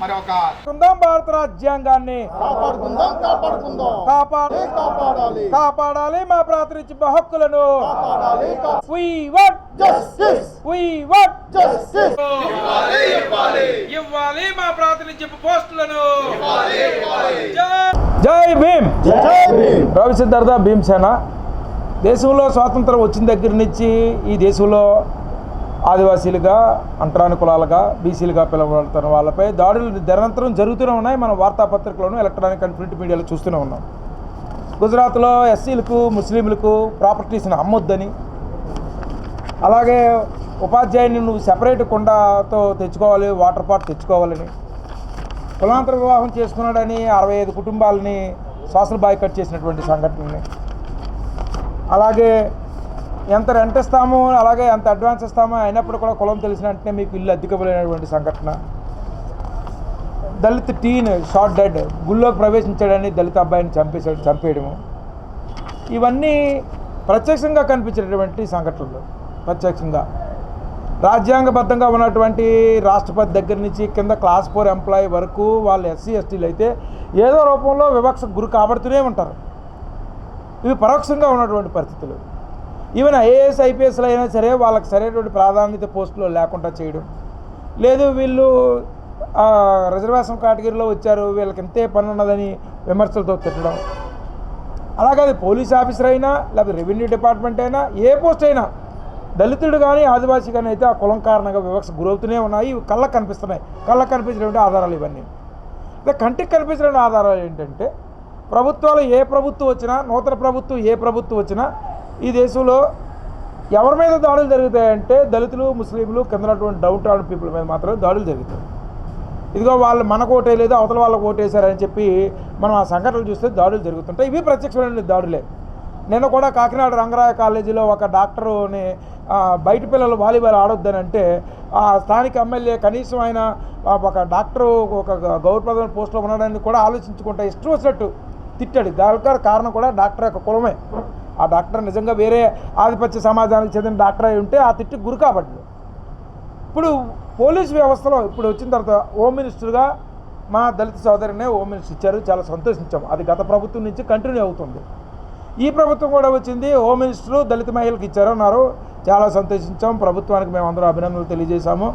మరి ఒక కుందాం భారత రాజ్యాంగాన్ని. కాపాడుకుందాం కాపాడుకుందాం. కాపాడు కాపాడాలి? కాపాడాలి మా ప్రాతినిధ్య హక్కులను. కాపాడాలి జస్టిస్ జస్టిస్ ఇవ్వాలి మా ప్రాతినిధ్య పోస్టులను. జై- జై భీమ్. జై భీమ్. రవి సిద్ధార్థ భీమసేన దేశంలో స్వాతంత్రం వచ్చిన దగ్గర నుంచి ఈ దేశంలో ఆదివాసీలుగా అంటరాని కులాలుగా బీసీలుగా పిలవబడుతున్న వాళ్ళపై దాడులు నిరంతరం జరుగుతూనే ఉన్నాయి. మనం వార్తాపత్రికలను ఎలక్ట్రానిక్ అండ్ ప్రింట్ మీడియాలో చూస్తూనే ఉన్నాం. గుజరాత్లో ఎస్సీలకు ముస్లింలకు ప్రాపర్టీస్ని అమ్మొద్దని అలాగే ఉపాధ్యాయుని నువ్వు సెపరేట్ కుండతో తెచ్చుకోవాలి వాటర్ పాట్ తెచ్చుకోవాలని కులాంతర వివాహం చేసుకున్నాడని అరవై ఐదు కుటుంబాలని సోషల్ బాయ్కట్ చేసినటువంటి సంఘటనని అలాగే ఎంత రెంట్ ఇస్తాము అలాగే ఎంత అడ్వాన్స్ ఇస్తామో అయినప్పుడు కూడా కులం తెలిసిన వెంటనే మీకు ఇల్లు అద్దెకబడినటువంటి సంఘటన. దళిత్ టీన్ షార్ట్ డెడ్ గుళ్ళోకి ప్రవేశించాడని దళిత అబ్బాయిని చంపేశాడు చంపేయడము. ఇవన్నీ ప్రత్యక్షంగా కనిపించేటటువంటి సంఘటనలు. ప్రత్యక్షంగా. రాజ్యాంగబద్ధంగా ఉన్నటువంటి రాష్ట్రపతి దగ్గర నుంచి కింద క్లాస్ ఫోర్ ఎంప్లాయీ వరకు వాళ్ళు ఎస్సీ ఎస్టీలు అయితే ఏదో రూపంలో వివక్షకు గురి కాబడుతూనే ఉంటారు. ఇవి పరోక్షంగా ఉన్నటువంటి పరిస్థితులు. ఈవెన్ ఐఏఎస్ ఐపీఎస్లు అయినా సరే వాళ్ళకి సరైనటువంటి ప్రాధాన్యత పోస్టులు లేకుండా చేయడం. లేదు వీళ్ళు రిజర్వేషన్ కేటగిరీలో వచ్చారు వీళ్ళకి ఇంతే పని ఉన్నదని విమర్శలతో తిట్టడం. అలాగే అది పోలీస్ ఆఫీసర్ అయినా లేకపోతే రెవెన్యూ డిపార్ట్మెంట్ అయినా ఏ పోస్ట్ అయినా దళితుడు కానీ ఆదివాసీ కానీ అయితే ఆ కులం కారణంగా వివక్ష గురవుతూనే ఉన్నాయి. ఇవి కళ్ళకు కనిపిస్తున్నాయి. కళ్ళకు కనిపించినటువంటి ఆధారాలు ఇవన్నీ. కంటికి కనిపించిన ఆధారాలు ఏంటంటే ప్రభుత్వాలు ఏ ప్రభుత్వం వచ్చినా నూతన ప్రభుత్వం ఏ ప్రభుత్వం వచ్చినా ఈ దేశంలో ఎవరి మీద దాడులు జరుగుతాయంటే దళితులు ముస్లింలు కిందనటువంటి డౌట్ ఆన్ పీపుల్ మీద మాత్రమే దాడులు జరుగుతాయి. ఇదిగో వాళ్ళు మనకు ఓటేయలేదు అవతల వాళ్ళకు ఓటేశారని చెప్పి మనం ఆ సంఘటనలు చూస్తే దాడులు జరుగుతుంటాయి. ఇవి ప్రత్యక్షమైన దాడులే. నేను కూడా కాకినాడ రంగరాయ కాలేజీలో ఒక డాక్టరుని బయట పిల్లలు వాలీబాల్ ఆడొద్దని అంటే ఆ స్థానిక ఎమ్మెల్యే కనీసం ఆయన ఒక డాక్టరు ఒక గౌరవప్రదమైన పోస్టులో ఉన్నాడని కూడా ఆలోచించుకుంటా ఇష్టం వచ్చినట్టు తిట్టాడు. దానికి కారణం కూడా డాక్టర్ యొక్క కులమే. ఆ డాక్టర్ నిజంగా వేరే ఆధిపత్య సమాజానికి చెందిన డాక్టర్ అయి ఉంటే ఆ తిట్టి గురి కాబట్టి ఇప్పుడు పోలీస్ వ్యవస్థలో ఇప్పుడు వచ్చిన తర్వాత హోమ్ మినిస్టర్గా మా దళిత సోదరినే హోమ్ మినిస్టర్ ఇచ్చారు. చాలా సంతోషించాం. అది గత ప్రభుత్వం నుంచి కంటిన్యూ అవుతుంది. ఈ ప్రభుత్వం కూడా వచ్చింది. హోమ్ మినిస్టరు దళిత మహిళలకు ఇచ్చారు అన్నారు. చాలా సంతోషించాం. ప్రభుత్వానికి మేము అందరూ అభినందనలు తెలియజేశాము.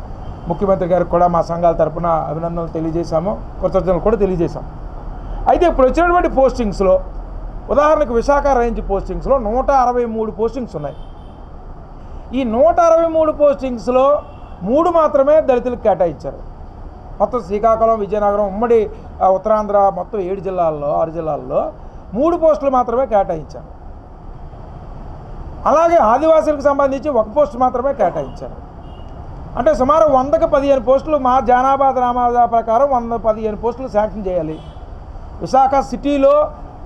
ముఖ్యమంత్రి గారికి కూడా మా సంఘాల తరపున అభినందనలు తెలియజేశాము. కృతజ్ఞతలు కూడా తెలియజేశాము అయితే ఇప్పుడు వచ్చినటువంటి పోస్టింగ్స్లో ఉదాహరణకు విశాఖ రేంజ్ పోస్టింగ్స్లో నూట అరవై మూడు పోస్టింగ్స్ ఉన్నాయి. ఈ నూట అరవై మూడు పోస్టింగ్స్లో మూడు మాత్రమే దళితులకు కేటాయించారు. మొత్తం శ్రీకాకుళం విజయనగరం ఉమ్మడి ఉత్తరాంధ్ర మొత్తం ఏడు జిల్లాల్లో ఆరు జిల్లాల్లో మూడు పోస్టులు మాత్రమే కేటాయించారు. అలాగే ఆదివాసులకు సంబంధించి ఒక పోస్ట్ మాత్రమే కేటాయించారు. అంటే సుమారు వందకు పదిహేను పోస్టులు మా జానాబాద్ రామాజా ప్రకారం వంద పదిహేను పోస్టులు శాంక్షన్ చేయాలి. విశాఖ సిటీలో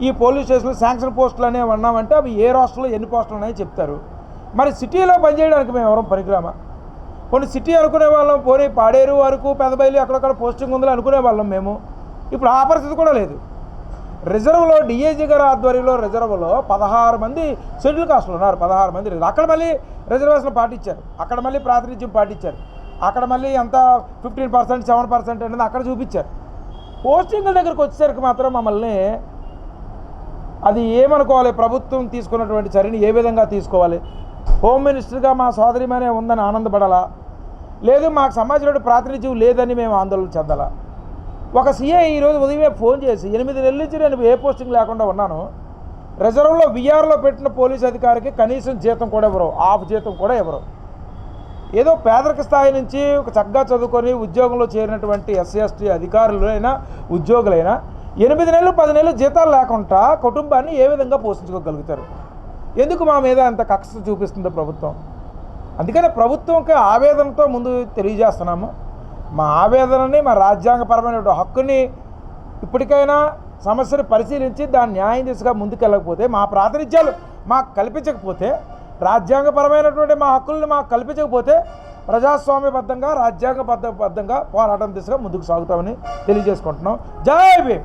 ఈ పోలీస్ స్టేషన్లో శాంక్షన్ పోస్టులు అనేవి ఉన్నామంటే అవి ఏ రాష్ట్రంలో ఎన్ని పోస్టులు ఉన్నాయో చెప్తారు. మరి సిటీలో పనిచేయడానికి మేము ఎవరం పనికిరామా కొన్ని సిటీ అనుకునే వాళ్ళం పోనీ పాడేరు వరకు పెదబయలు అక్కడక్కడ పోస్టింగ్ ఉందని అనుకునే వాళ్ళం మేము. ఇప్పుడు ఆ పరిస్థితి కూడా లేదు. రిజర్వ్లో డిఏజీ గారి ఆధ్వర్యంలో రిజర్వ్లో పదహారు మంది షెడ్యూల్ కాస్టులు ఉన్నారు పదహారు మంది అక్కడ మళ్ళీ రిజర్వేషన్ పాటించారు. అక్కడ మళ్ళీ ప్రాతినిధ్యం పాటించారు. అక్కడ మళ్ళీ ఎంత ఫిఫ్టీన్ పర్సెంట్ సెవెన్ పర్సెంట్ అనేది అక్కడ చూపించారు. పోస్టింగ్ల దగ్గరకు వచ్చేసరికి మాత్రం మమ్మల్ని అది ఏమనుకోవాలి? ప్రభుత్వం తీసుకున్నటువంటి చర్యని ఏ విధంగా తీసుకోవాలి? హోమ్ మినిస్టర్గా మా సోదరిమనే ఉందని ఆనందపడాలా? లేదు మాకు సమాజంలో ప్రాతినిధ్యం లేదని మేము ఆందోళన చెందాలా? ఒక సీఏ ఈరోజు ఉదయమే ఫోన్ చేసి ఎనిమిది నెలల నుంచి నేను ఏ పోస్టింగ్ లేకుండా ఉన్నాను? రిజర్వ్లో విఆర్లో పెట్టిన పోలీస్ అధికారికి కనీసం జీతం కూడా ఇవ్వరు ఆఫ్ జీతం కూడా ఇవ్వరు. ఏదో పేదరిక స్థాయి నుంచి ఒక చక్కగా చదువుకొని ఉద్యోగంలో చేరినటువంటి ఎస్సీ ఎస్టీ అధికారులైనా ఉద్యోగులైనా ఎనిమిది నెలలు పది నెలలు జీతాలు లేకుండా కుటుంబాన్ని ఏ విధంగా పోషించుకోగలుగుతారు? ఎందుకు మా మీద అంత కక్ష చూపిస్తుంది ప్రభుత్వం? అందుకనే ప్రభుత్వంకి ఆవేదనతో ముందు తెలియజేస్తున్నాము. మా ఆవేదనని మా రాజ్యాంగపరమైన హక్కుని ఇప్పటికైనా సమస్యను పరిశీలించి దాన్ని న్యాయం దిశగా ముందుకెళ్ళకపోతే మా ప్రాతినిధ్యాలు మాకు కల్పించకపోతే రాజ్యాంగపరమైనటువంటి మా హక్కులను మాకు కల్పించకపోతే ప్రజాస్వామ్యబద్ధంగా రాజ్యాంగబద్ధ బద్ధంగా పోరాటం దిశగా ముందుకు సాగుతామని తెలియజేసుకుంటున్నాం. జై భీమ్!